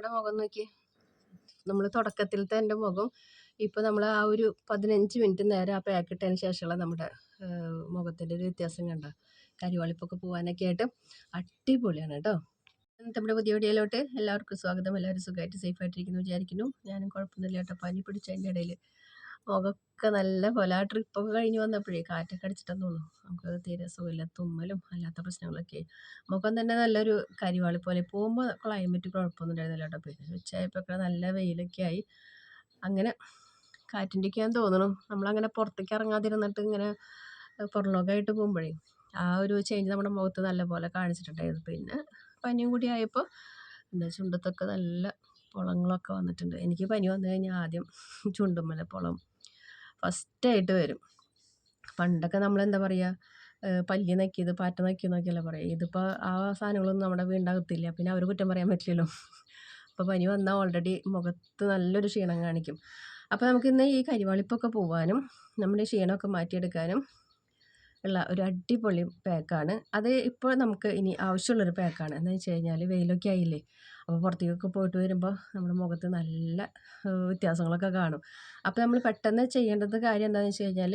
നമ്മുടെ മുഖം നോക്കി. നമ്മൾ തുടക്കത്തിലത്തെ എന്റെ മുഖം. ഇപ്പോൾ നമ്മൾ ആ ഒരു പതിനഞ്ച് മിനിറ്റ് നേരം ആ പാക്ക് ഇട്ടതിന് ശേഷമുള്ള നമ്മുടെ മുഖത്തിന്റെ ഒരു വ്യത്യാസം കണ്ട? കരിവാളിപ്പൊക്കെ പോകാനൊക്കെ ആയിട്ട് അടിപൊളിയാണ് കേട്ടോ. നമ്മുടെ പുതിയ വീഡിയോയിലോട്ട് എല്ലാവർക്കും സ്വാഗതം. എല്ലാവരും സുഖമായിട്ട് സേഫായിട്ടിരിക്കുന്നു വിചാരിക്കുന്നു. ഞാനും കുഴപ്പമൊന്നുമില്ല കേട്ടോ. പനി പിടിച്ചതിന്റെ ഇടയിൽ മുഖമൊക്കെ നല്ല പോലെ. ആ ട്രിപ്പൊക്കെ കഴിഞ്ഞ് വന്നപ്പോഴേ കാറ്റൊക്കെ അടിച്ചിട്ടെന്ന് തോന്നുന്നു. നമുക്ക് തീരെ സുഖമില്ല. തുമ്മലും അല്ലാത്ത പ്രശ്നങ്ങളൊക്കെ. മുഖം തന്നെ നല്ലൊരു കരിവാളി പോലെ. പോകുമ്പോൾ ക്ലൈമറ്റ് കുഴപ്പമൊന്നും ഉണ്ടായിരുന്നില്ല കേട്ടോ. പിന്നെ ഉച്ചയായപ്പോൾ നല്ല വെയിലൊക്കെ ആയി. അങ്ങനെ കാറ്റിന്റെയൊക്കെയാന്ന് തോന്നുന്നു. നമ്മളങ്ങനെ പുറത്തേക്ക് ഇറങ്ങാതിരുന്നിട്ട് ഇങ്ങനെ പുറലോകമായിട്ട് പോകുമ്പോഴേ ആ ഒരു ചേഞ്ച് നമ്മുടെ മുഖത്ത് നല്ല പോലെ കാണിച്ചിട്ടുണ്ടായിരുന്നു. പിന്നെ പനിയും കൂടി ആയപ്പോൾ എന്താ ചുണ്ടത്തൊക്കെ നല്ല പുളങ്ങളൊക്കെ വന്നിട്ടുണ്ട്. എനിക്ക് പനി വന്നു കഴിഞ്ഞാൽ ആദ്യം ചുണ്ടുമ്മലെ പുളം ഫസ്റ്റായിട്ട് വരും. പണ്ടൊക്കെ നമ്മൾ എന്താ പറയുക പല്ലി നക്കിയത് പാറ്റ നക്കിയെന്നൊക്കെയല്ലേ പറയുക ഇതിപ്പോൾ ആ സാധനങ്ങളൊന്നും നമ്മുടെ വീടിനകത്തില്ല. പിന്നെ അവർ കുറ്റം പറയാൻ പറ്റില്ലല്ലോ. അപ്പോൾ പനി വന്നാൽ ഓൾറെഡി മുഖത്ത് നല്ലൊരു ക്ഷീണം കാണിക്കും. അപ്പോൾ നമുക്കിന്ന് ഈ കരിവാളിപ്പൊക്കെ പോവാനും നമ്മുടെ ക്ഷീണമൊക്കെ മാറ്റിയെടുക്കാനും ഉള്ള ഒരു അടിപൊളി പാക്കാണ്. അത് ഇപ്പോൾ നമുക്ക് ഇനി ആവശ്യമുള്ളൊരു പാക്കാണ്. എന്ന് വെച്ച് കഴിഞ്ഞാൽ വെയിലൊക്കെ ആയില്ലേ? അപ്പോൾ പുറത്തേക്കൊക്കെ പോയിട്ട് വരുമ്പോൾ നമ്മുടെ മുഖത്ത് നല്ല വ്യത്യാസങ്ങളൊക്കെ കാണും. അപ്പോൾ നമ്മൾ പെട്ടെന്ന് ചെയ്യേണ്ടത് കാര്യം എന്താണെന്ന് വെച്ച് കഴിഞ്ഞാൽ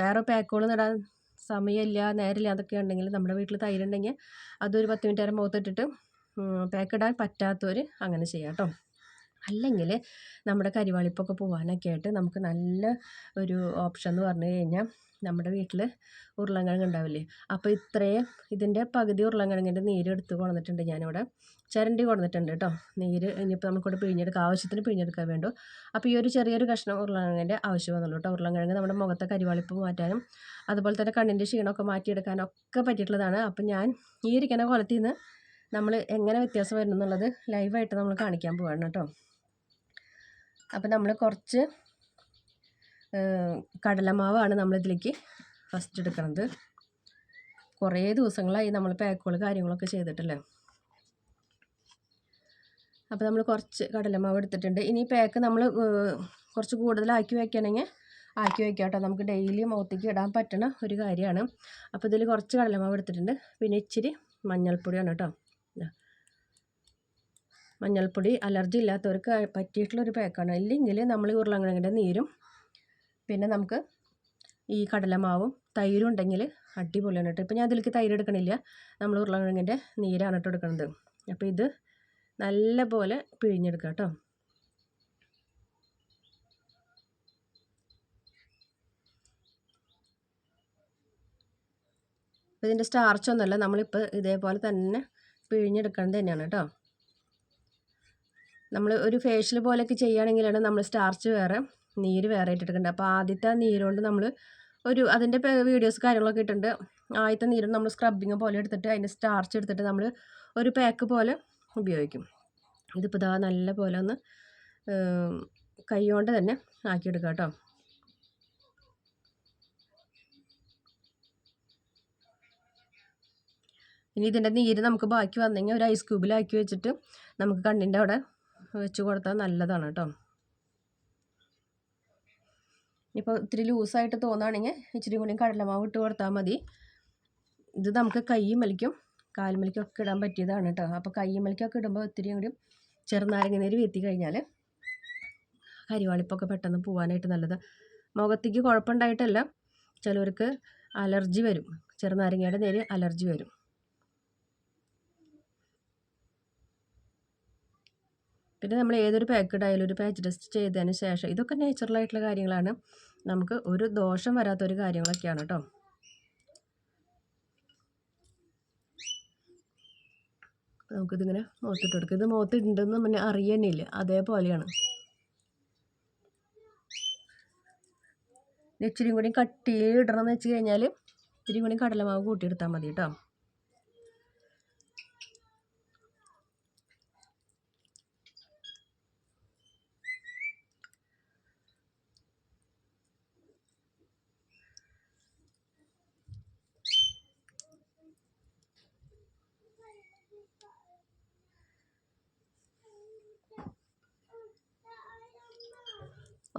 വേറെ പാക്കുകൾ നടാൻ സമയമില്ല നേരമില്ല അതൊക്കെ ഉണ്ടെങ്കിൽ നമ്മുടെ വീട്ടിൽ തൈരുണ്ടെങ്കിൽ അതൊരു പത്ത് മിനിറ്റ് നേരം മുഖത്തിട്ടിട്ട് പാക്ക് ഇടാൻ പറ്റാത്തവർ അങ്ങനെ ചെയ്യാം കേട്ടോ. അല്ലെങ്കിൽ നമ്മുടെ കരിവാളിപ്പൊക്കെ പോകാനൊക്കെ ആയിട്ട് നമുക്ക് നല്ല ഒരു ഓപ്ഷൻ എന്ന് പറഞ്ഞു കഴിഞ്ഞാൽ നമ്മുടെ വീട്ടിൽ ഉരുളൻകിഴങ്ങ് ഉണ്ടാവില്ലേ അപ്പോൾ ഇത്രയും ഇതിന്റെ പകുതി ഉരുളൻകിഴങ്ങിന്റെ നീര് എടുത്ത് കൊണ്ടുവന്നിട്ടുണ്ട് ഞാനിവിടെ. ചരണ്ടി കൊണ്ടുവന്നിട്ടുണ്ട് കേട്ടോ. നീര് ഇനിയിപ്പോൾ നമുക്കിവിടെ പിഴിഞ്ഞെടുക്കുക ആവശ്യത്തിന് പിഴിഞ്ഞെടുക്കാൻ വേണ്ടു. അപ്പോൾ ഈ ഒരു ചെറിയൊരു കഷ്ണം ഉരുളൻകിഴങ്ങിന്റെ ആവശ്യം വന്നുള്ളൂ കേട്ടോ. ഉരുളൻകിഴങ്ങ് നമ്മുടെ മുഖത്തെ കരിവാളിപ്പ് മാറ്റാനും അതുപോലെ തന്നെ കണ്ണിന്റെ ക്ഷീണമൊക്കെ മാറ്റിയെടുക്കാനും ഒക്കെ പറ്റിയിട്ടുള്ളതാണ്. അപ്പോൾ ഞാൻ ഈ ഇരിക്കുന്ന കുളത്തിൽ നിന്ന് നമ്മൾ എങ്ങനെ വ്യത്യാസം വരുന്നുള്ളത് ലൈവായിട്ട് നമ്മൾ കാണിക്കാൻ പോവാണ് കേട്ടോ. അപ്പോൾ നമ്മൾ കുറച്ച് കടലമാവാണ് നമ്മളിതിലേക്ക് ഫസ്റ്റ് എടുക്കുന്നത് കുറേ ദിവസങ്ങളായി നമ്മൾ പാക്കുകൾ കാര്യങ്ങളൊക്കെ ചെയ്തിട്ടല്ലേ? അപ്പോൾ നമ്മൾ കുറച്ച് കടലമാവ് എടുത്തിട്ടുണ്ട്. ഇനി പാക്ക് നമ്മൾ കുറച്ച് കൂടുതലാക്കി വയ്ക്കണമെങ്കിൽ ആക്കി വയ്ക്കാം കേട്ടോ. നമുക്ക് ഡെയിലി മൗത്തേക്ക് ഇടാൻ പറ്റുന്ന ഒരു കാര്യമാണ്. അപ്പോൾ ഇതിൽ കുറച്ച് കടലമാവ് എടുത്തിട്ടുണ്ട്. പിന്നെ ഇച്ചിരി മഞ്ഞൾപ്പൊടിയാണ് കേട്ടോ. മഞ്ഞൾപ്പൊടി അലർജി ഇല്ലാത്തവർക്ക് പറ്റിയിട്ടുള്ളൊരു പാക്കാണ് ഇല്ലെങ്കിൽ നമ്മൾ ഉരുളങ്കിഴങ്ങിന്റെ നീരും പിന്നെ നമുക്ക് ഈ കടലമാവും തൈരും ഉണ്ടെങ്കിൽ അടിപൊളിയാണ് കേട്ടോ. ഇപ്പോൾ ഞാൻ അതിലേക്ക് തൈര് എടുക്കണില്ല. നമ്മൾ ഉരുളക്കിഴങ്ങിന്റെ നീരാണ് കേട്ടോ എടുക്കുന്നത് അപ്പോൾ ഇത് നല്ല പോലെ പിഴിഞ്ഞെടുക്കുക കേട്ടോ. ഇതിന്റെ സ്റ്റാർച്ചൊന്നുമല്ല നമ്മളിപ്പോൾ ഇതേപോലെ തന്നെ പിഴിഞ്ഞെടുക്കേണ്ടത് തന്നെയാണ് കേട്ടോ. നമ്മൾ ഒരു ഫേഷ്യൽ പോലെയൊക്കെ ചെയ്യുകയാണെങ്കിലാണ് നമ്മൾ സ്റ്റാർച്ച് വേറെ നീര് വേറെ ഇട്ടിട്ടുണ്ട്. അപ്പോൾ ആദ്യത്തെ നീര് കൊണ്ട് നമ്മൾ ഒരു അതിന്റെ വീഡിയോസ് കാര്യങ്ങളൊക്കെ ഇട്ടിട്ടുണ്ട്. ആദ്യത്തെ നീര് നമ്മൾ സ്ക്രബിങ് പോലെ എടുത്തിട്ട് അതിന്റെ സ്റ്റാർച്ച് എടുത്തിട്ട് നമ്മൾ ഒരു പാക്ക് പോലെ ഉപയോഗിക്കും. ഇതിപ്പോൾ ഇതാ നല്ല പോലെ ഒന്ന് കൈ കൊണ്ട് തന്നെ ആക്കിയെടുക്കാം കേട്ടോ. ഇനി ഇതിന്റെ നീര് നമുക്ക് ബാക്കി വന്നെങ്കിൽ ഒരു ഐസ് ക്യൂബിലാക്കി വെച്ചിട്ട് നമുക്ക് കണ്ണിന്റെ അവിടെ വെച്ച് കൊടുത്താൽ നല്ലതാണ് കേട്ടോ. ഇപ്പോൾ ഇത്തിരി ലൂസായിട്ട് തോന്നുകയാണെങ്കിൽ ഇച്ചിരി കൂടി കടലമാവ് ഇട്ട് കൊടുത്താൽ മതി. ഇത് നമുക്ക് കയ്യുമലിക്കും കാൽമലിക്കും ഒക്കെ ഇടാൻ പറ്റിയതാണ് കേട്ടോ അപ്പോൾ കയ്യുമലിക്കൊക്കെ ഇടുമ്പോൾ ഇത്തിരി കൂടി ചെറുനാരങ്ങ നീര് വീത്തി കഴിഞ്ഞാൽ കരിവാളിപ്പൊക്കെ പെട്ടെന്ന് പോകാനായിട്ട് നല്ലത്. മുഖത്തേക്ക് കുഴപ്പമുണ്ടായിട്ടല്ല. ചിലവർക്ക് അലർജി വരും. ചെറുനാരങ്ങയുടെ നേര് അലർജി വരും. പിന്നെ നമ്മൾ ഏതൊരു പാക്കഡ് ആയാലും ഒരു പാച്ച് ടെസ്റ്റ് ചെയ്തതിന് ശേഷം ഇതൊക്കെ നേച്ചുറലായിട്ടുള്ള കാര്യങ്ങളാണ്. നമുക്ക് ഒരു ദോഷം വരാത്തൊരു കാര്യങ്ങളൊക്കെയാണ് കേട്ടോ നമുക്കിതിങ്ങനെ മുഖത്തിട്ട് കൊടുക്കും. ഇത് മുഖത്തിട്ടുണ്ടെന്ന് പിന്നെ അറിയാനില്ല. അതേപോലെയാണ്. ഇച്ചിരി കൂടി കട്ടിയിടണം എന്ന് വെച്ച് കഴിഞ്ഞാൽ ഇച്ചിരി കൂടി കടലമാവ് കൂട്ടിയെടുത്താൽ മതി കേട്ടോ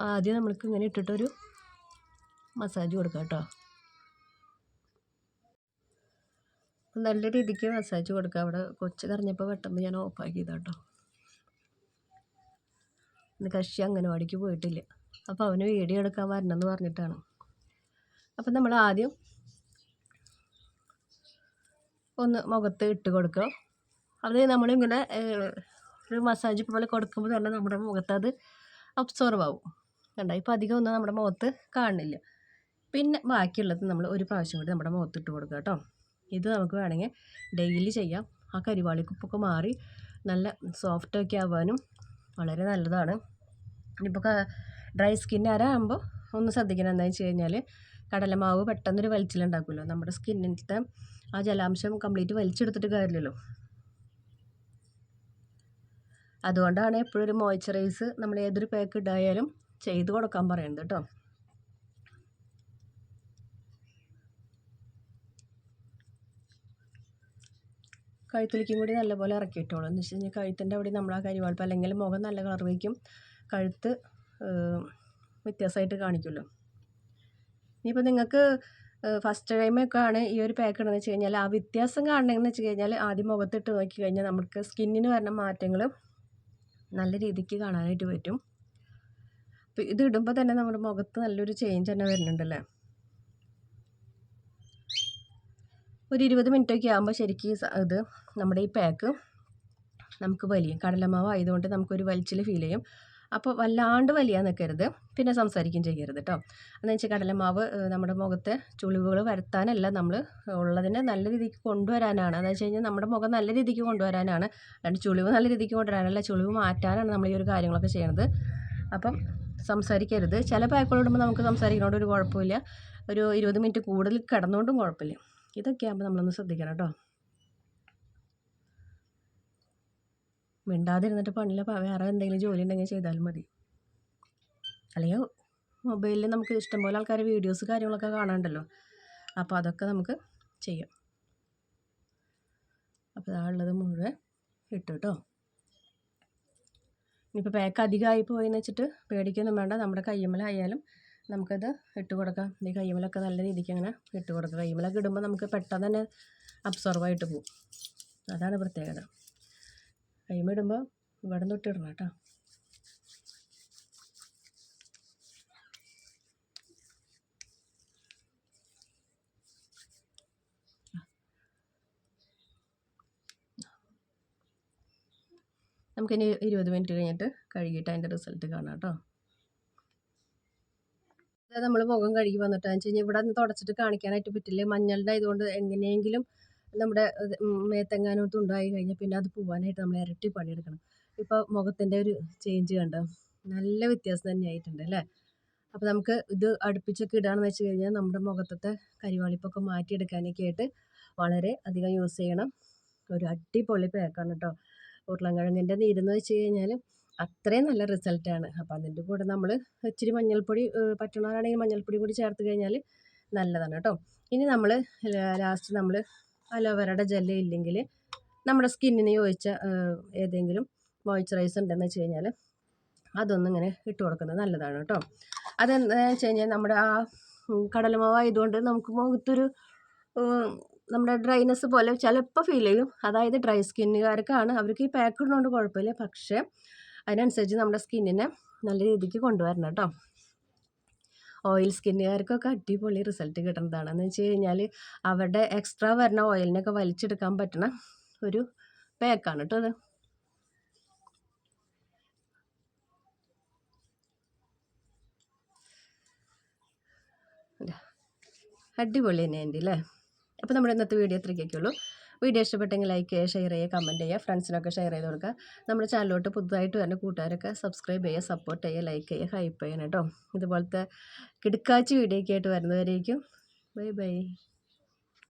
ആദ്യം നമ്മൾക്ക് ഇങ്ങനെ ഇട്ടിട്ടൊരു മസാജ് കൊടുക്കാം കേട്ടോ. നല്ല രീതിക്ക് മസാജ് കൊടുക്കുക അവിടെ കൊച്ച് കറിഞ്ഞപ്പോൾ പെട്ടെന്ന് ഞാൻ ഓഫാക്കിയതാണ് കേട്ടോ. ഇന്ന് കക്ഷി അംഗനവാടിക്ക് പോയിട്ടില്ല. അപ്പോൾ അവന് വീഡിയോ എടുക്കാൻ വരണമെന്ന് പറഞ്ഞിട്ടാണ്. അപ്പം നമ്മൾ ആദ്യം ഒന്ന് മുഖത്ത് ഇട്ട് കൊടുക്കുക അത് നമ്മളിങ്ങനെ ഒരു മസാജ് പോലെ കൊടുക്കുമ്പോൾ തന്നെ നമ്മുടെ മുഖത്ത് അത് അബ്സോർവ് ആവും. കണ്ട? ഇപ്പം അധികം ഒന്നും നമ്മുടെ മുഖത്ത് കാണില്ല. പിന്നെ ബാക്കിയുള്ളത് നമ്മൾ ഒരു പ്രാവശ്യം കൂടി നമ്മുടെ മുഖത്ത് ഇട്ട് കൊടുക്കുക കേട്ടോ. ഇത് നമുക്ക് വേണമെങ്കിൽ ഡെയിലി ചെയ്യാം. ആ കരിവാളിക്കുപ്പൊക്കെ മാറി നല്ല സോഫ്റ്റൊക്കെ ആവാനും വളരെ നല്ലതാണ്. ഇപ്പോൾ ഡ്രൈ സ്കിന്നുകാരാകുമ്പോൾ ഒന്ന് ശ്രദ്ധിക്കണം. എന്താണെന്ന് വെച്ച് കഴിഞ്ഞാൽ കടലമാവ് പെട്ടെന്നൊരു വലിച്ചിലുണ്ടാക്കുമല്ലോ. നമ്മുടെ സ്കിന്നിന്റെ ആ ജലാംശം കംപ്ലീറ്റ് വലിച്ചെടുത്തിട്ട് കാര്യമില്ലല്ലോ. അതുകൊണ്ടാണ് എപ്പോഴും ഒരു മോയ്സ്ചറൈസ് നമ്മൾ ഏതൊരു പാക്ക് ഇടായാലും ചെയ്ത് കൊടുക്കാൻ പറയുന്നത് കേട്ടോ കഴുത്തിലേക്കും കൂടി നല്ലപോലെ ഇറക്കിയിട്ടോളൂ. എന്ന് വെച്ച് കഴിഞ്ഞാൽ കഴുത്തിന്റെ അവിടെ നമ്മൾ ആ കരിവാൾപ്പ് അല്ലെങ്കിൽ മുഖം നല്ല കളർ വയ്ക്കും. കഴുത്ത് വ്യത്യാസമായിട്ട് കാണിക്കുമല്ലോ. ഇനിയിപ്പോൾ നിങ്ങൾക്ക് ഫസ്റ്റ് ടൈമൊക്കെ ആണ് ഈ ഒരു പാക്ക് ഇടുന്നത് വെച്ച് കഴിഞ്ഞാൽ ആ വ്യത്യാസം കാണണമെന്ന് വെച്ച് കഴിഞ്ഞാൽ ആദ്യം മുഖത്തിട്ട് നോക്കി കഴിഞ്ഞാൽ നമുക്ക് സ്കിന്നിന് വരുന്ന മാറ്റങ്ങൾ നല്ല രീതിക്ക് കാണാനായിട്ട് പറ്റും. അപ്പോൾ ഇത് ഇടുമ്പോൾ തന്നെ നമ്മുടെ മുഖത്ത് നല്ലൊരു ചേഞ്ച് തന്നെ വരുന്നുണ്ടല്ലേ? ഒരു ഇരുപത് മിനിറ്റൊക്കെ ആകുമ്പോൾ ശരിക്കും ഇത് നമ്മുടെ ഈ പാക്ക് നമുക്ക് വലിയും. കടലമാവ് ആയതുകൊണ്ട് നമുക്കൊരു വലിച്ചിൽ ഫീൽ ചെയ്യും. അപ്പോൾ വല്ലാണ്ട് വലിയാൻ നിൽക്കരുത് പിന്നെ സംസാരിക്കുകയും ചെയ്യരുത് കേട്ടോ എന്ന് വെച്ചാൽ കടലമാവ് നമ്മുടെ മുഖത്തെ ചുളിവുകൾ വരുത്താനല്ല നമ്മൾ ഉള്ളതിനെ നല്ല രീതിക്ക് കൊണ്ടുവരാനാണ്. എന്ന് വെച്ച് കഴിഞ്ഞാൽ നമ്മുടെ മുഖം നല്ല രീതിക്ക് കൊണ്ടുവരാനാണ്. അല്ലാണ്ട് ചുളിവ് നല്ല രീതിക്ക് കൊണ്ടുവരാനല്ല ചുളിവ് മാറ്റാനാണ് നമ്മൾ ഈ ഒരു കാര്യങ്ങളൊക്കെ ചെയ്യണത്. അപ്പം സംസാരിക്കരുത്. ചില പാക്കുകളിടുമ്പോൾ നമുക്ക് സംസാരിക്കുന്നതുകൊണ്ട് ഒരു കുഴപ്പമില്ല. ഒരു ഇരുപത് മിനിറ്റ് കൂടുതൽ കിടന്നുകൊണ്ടും കുഴപ്പമില്ല. ഇതൊക്കെ ആകുമ്പോൾ നമ്മളൊന്ന് ശ്രദ്ധിക്കണം കേട്ടോ മിണ്ടാതിരുന്നിട്ട് പണിയില്ല. വേറെ എന്തെങ്കിലും ജോലി ഉണ്ടെങ്കിൽ ചെയ്താലും മതി. അല്ലെങ്കിൽ മൊബൈലിൽ നമുക്ക് ഇഷ്ടംപോലെ ആൾക്കാർ വീഡിയോസ് കാര്യങ്ങളൊക്കെ കാണാണ്ടല്ലോ അപ്പോൾ അതൊക്കെ നമുക്ക് ചെയ്യാം. അപ്പോൾ ഇതാ ഉള്ളത് മുഴുവൻ ഇട്ടു കേട്ടോ ഇനിയിപ്പോൾ പാക്ക് അധികമായി പോയെന്ന് വെച്ചിട്ട് പേടിക്കൊന്നും വേണ്ട. നമ്മുടെ കയ്യമ്മലായാലും നമുക്കത് ഇട്ട് കൊടുക്കാം. ഈ കയ്യമ്മലൊക്കെ നല്ല രീതിക്ക് അങ്ങനെ ഇട്ട് കൊടുക്കാം. കയ്യമ്മലൊക്കെ ഇടുമ്പോൾ നമുക്ക് പെട്ടെന്ന് തന്നെ അബ്സോർവായിട്ട് പോകും അതാണ് പ്രത്യേകത. കൈമിടുമ്പോൾ ഇവിടെ നിന്ന് ഇട്ടിടണം കേട്ടോ. നമുക്കിനി ഇരുപത് മിനിറ്റ് കഴിഞ്ഞിട്ട് കഴുകിയിട്ട് അതിന്റെ റിസൾട്ട് കാണാം കേട്ടോ. നമ്മൾ മുഖം കഴുകി വന്നിട്ട് വെച്ച് കഴിഞ്ഞാൽ ഇവിടെ നിന്ന് തുടച്ചിട്ട് കാണിക്കാനായിട്ട് പറ്റില്ല. മഞ്ഞളുടെ ആയതുകൊണ്ട് എങ്ങനെയെങ്കിലും നമ്മുടെ മേത്തെങ്ങാനും ഉണ്ടായി കഴിഞ്ഞാൽ പിന്നെ അത് പോവാനായിട്ട് നമ്മൾ ഇരട്ടി പണിയെടുക്കണം. ഇപ്പോൾ മുഖത്തിന്റെ ഒരു ചേഞ്ച് കണ്ടോ? നല്ല വ്യത്യാസം തന്നെ ആയിട്ടുണ്ട് അല്ലേ? അപ്പോൾ നമുക്ക് ഇത് അടുപ്പിച്ചൊക്കെ ഇടാന്ന് വെച്ച് കഴിഞ്ഞാൽ നമ്മുടെ മുഖത്തത്തെ കരിവാളിപ്പൊക്കെ മാറ്റിയെടുക്കാനൊക്കെ ആയിട്ട് വളരെ അധികം യൂസ് ചെയ്യണം. ഒരു അടിപൊളി പാക്കാണ് കേട്ടോ ഉരുളൻകിഴങ്ങിന്റെ നീരെന്ന് വെച്ച് കഴിഞ്ഞാൽ അത്രയും നല്ല റിസൾട്ടാണ് അപ്പോൾ അതിന്റെ കൂടെ നമ്മൾ ഇച്ചിരി മഞ്ഞൾപ്പൊടി പറ്റണവരാണെങ്കിൽ മഞ്ഞൾപ്പൊടി കൂടി ചേർത്ത് കഴിഞ്ഞാൽ നല്ലതാണ് കേട്ടോ ഇനി നമ്മൾ ലാസ്റ്റ് നമ്മൾ അലോവേരയുടെ ജെല്ല് ഇല്ലെങ്കിൽ നമ്മുടെ സ്കിന്നിന് യോജിച്ച ഏതെങ്കിലും മോയ്സ്ചറൈസർ ഉണ്ടെന്ന് വെച്ച് കഴിഞ്ഞാൽ അതൊന്നും ഇങ്ങനെ ഇട്ട് കൊടുക്കുന്നത് നല്ലതാണ് കേട്ടോ അതെന്താണെന്ന് വെച്ച് കഴിഞ്ഞാൽ നമ്മുടെ ആ കടലമാവായതുകൊണ്ട് നമുക്ക് മുഖത്തൊരു നമ്മുടെ ഡ്രൈനെസ് പോലെ ചിലപ്പോൾ ഫീൽ ചെയ്യും. അതായത് ഡ്രൈ സ്കിന്നുകാർക്കാണ് അവർക്ക് ഈ പാക്ക് ഇടുന്നതുകൊണ്ട് കുഴപ്പമില്ല. പക്ഷേ അതിനനുസരിച്ച് നമ്മുടെ സ്കിന്നിനെ നല്ല രീതിക്ക് കൊണ്ടുവരണം കേട്ടോ ഓയിൽ സ്കിന്നുകാർക്കൊക്കെ അടിപൊളി റിസൾട്ട് കിട്ടുന്നതാണ് എന്ന് വെച്ച് കഴിഞ്ഞാൽ അവരുടെ എക്സ്ട്രാ വരുന്ന ഓയിലിനൊക്കെ വലിച്ചെടുക്കാൻ പറ്റുന്ന ഒരു പാക്കാണ് കേട്ടോ അത് അടിപൊളി തന്നെ ഉണ്ട് അല്ലേ? അപ്പോൾ നമ്മുടെ ഇന്നത്തെ വീഡിയോ ഉള്ളൂ. വീഡിയോ ഇഷ്ടപ്പെട്ടെങ്കിൽ ലൈക്ക് ചെയ്യുക ഷെയർ ചെയ്യുക കമന്റ് ചെയ്യുക ഫ്രണ്ട്സിനൊക്കെ ഷെയർ ചെയ്ത് കൊടുക്കുക. നമ്മുടെ ചാനലിലോട്ട് പുതുതായിട്ട് വരുന്ന കൂട്ടുകാരൊക്കെ സബ്സ്ക്രൈബ് ചെയ്യുക സപ്പോർട്ട് ചെയ്യുക ലൈക്ക് ചെയ്യുക ഹൈപ്പ് ചെയ്യണം കേട്ടോ. ഇതുപോലത്തെ കിടക്കാച്ചി വീഡിയോ ഒക്കെ ആയിട്ട് വരുന്നവരേക്കും. Bye bye